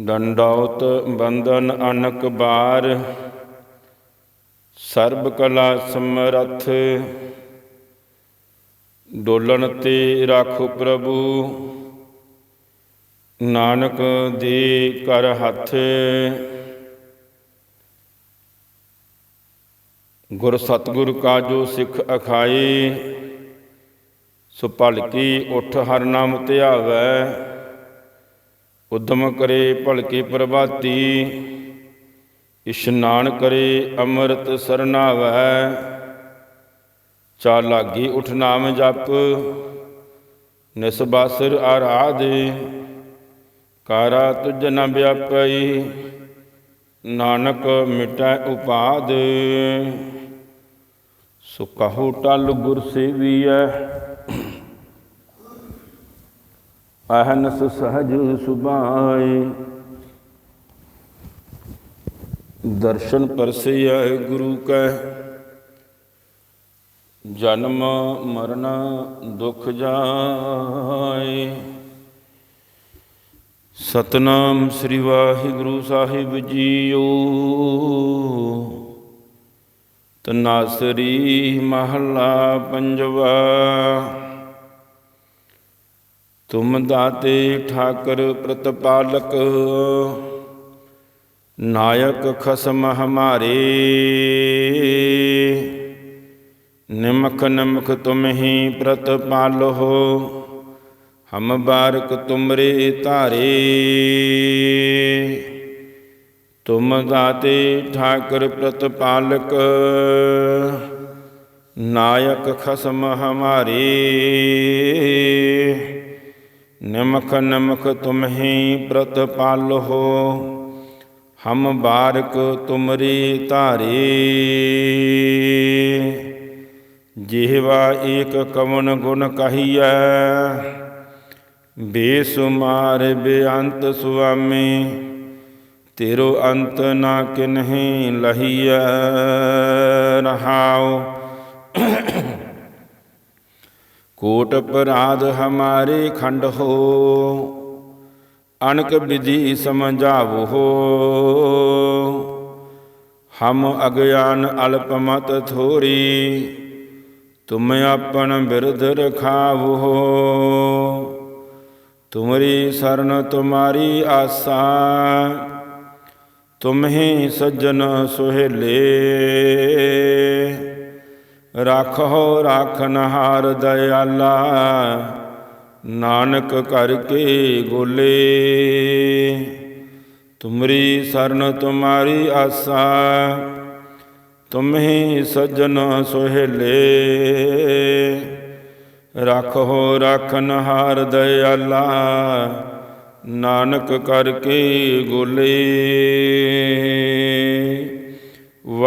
ਡੰਡੌਤ ਬੰਧਨ ਅਨਕ ਬਾਰ, ਸਰਬ ਕਲਾ ਸਮਰਥ, ਡੋਲਣ ਤੇ ਰਾਖੋ ਪ੍ਰਭੂ। ਨਾਨਕ ਦੇ ਕਰ ਹੱਥ, ਗੁਰ ਸਤਿਗੁਰ ਕਾ ਜੋ ਸਿੱਖ ਅਖਾਈ ਸੋ ਭਲਕੀ ਉਠ ਹਰ ਨਾਮ ਧਿਆਵੈ। ਉਦਮ ਕਰੇ ਭਲਕੇ ਪ੍ਰਭਾਤੀ। ਇਸ਼ਨਾਨ ਕਰੇ ਅੰਮ੍ਰਿਤ ਸਰਨਾਵੈ ਚਾ ਲਾਗੀ ਉਠ ਨਾਮ ਜਪ। ਨਿਸਬਾਸਰ ਆਰਾਧੇ। ਕਾਰਾ ਤੁਜ ਨ ਵਿਆਪਈ। ਨਾਨਕ ਮਿਟੈ ਉਪਾਦ। ਸੋ ਕਹੋ ਟਲ ਗੁਰ ਸੇਵੀਐ। ਅਹਨਸ ਸਹਜ ਸੁਭਾਏ। ਦਰਸ਼ਨ ਪਰਸਿਐ ਗੁਰੂ ਕੈ। ਜਨਮ ਮਰਨ ਦੁਖ ਜਾਏ। ਸਤਨਾਮ ਸ੍ਰੀ ਵਾਹਿਗੁਰੂ ਸਾਹਿਬ ਜੀਓ। ਤਨਾਸਰੀ ਮਹੱਲਾ ਪੰਜਵਾ। ਤੁਮ ਦਾਤੇ ਠਾਕਰ ਪ੍ਰਤਪਾਲਕ, ਨਾਇਕ ਖਸਮ ਹਮਾਰੇ। ਨਿਮਖ ਨਮਖ ਤੁਮ ਹੀ ਪ੍ਰਤਪਾਲੋ, ਹਮ ਬਾਰਕ ਤੁਮਰੇ ਧਾਰੇ। ਤੁਮ ਦਾਤੇ ਠਾਕਰ ਪ੍ਰਤਪਾਲਕ, ਨਾਇਕ ਖਸਮ ਹਮਾਰੇ। ਨਿਮਖ ਨਮਖ ਤੁਮ ਪਾਲ ਪ੍ਰਤਪਾਲੋ ਹਮ ਬਾਰਕ ਤੁਮਰੀ ਧਾਰੇ। ਜਿਹਵਾ ਏਕ ਕਵਨ ਗੁਣ ਕਹੀਐ ਬੇਸੁਮਾਰ ਬੇਅੰਤ ਸੁਆਮੀ, ਤੇਰੋ ਅੰਤ ਨਾ ਕਿਨਹੀ ਲਹੀਐ। ਕੋਟ ਅਪਰਾਧ ਹਮਾਰੇ ਖੰਡ ਹੋ ਅਨਕ ਵਿਧੀ ਸਮਝਾਵੋ ਹੋ। ਹਮ ਅਗਿਆਨ ਅਲਪ ਮਤ ਥੋਰੀ, ਤੁਮ ਆਪਣ ਬਿਰਧ ਰਖਾਵੋ ਹੋ। ਤੁਮਰੀ ਸਰਨ ਤੁਮਾਰੀ ਆਸਾ, ਤੁਮ ਹੀ ਸੱਜਣ ਸੁਹੇਲੇ। ਰਾਖੋ ਰਾਖਨ ਹਾਰ ਦਇਆਲਾ, ਨਾਨਕ ਕਰਕੇ ਗੋਲੇ। ਤੁਮਰੀ ਸਰਨ ਤੁਮਾਰੀ ਆਸਾ ਤੁਮ ਹੀ ਸੱਜਣ ਸੁਹੇਲੇ। ਰੱਖੋ ਰੱਖਨ ਹਾਰ ਦਇਆਲਾ, ਨਾਨਕ ਕਰਕੇ ਗੋਲੇ।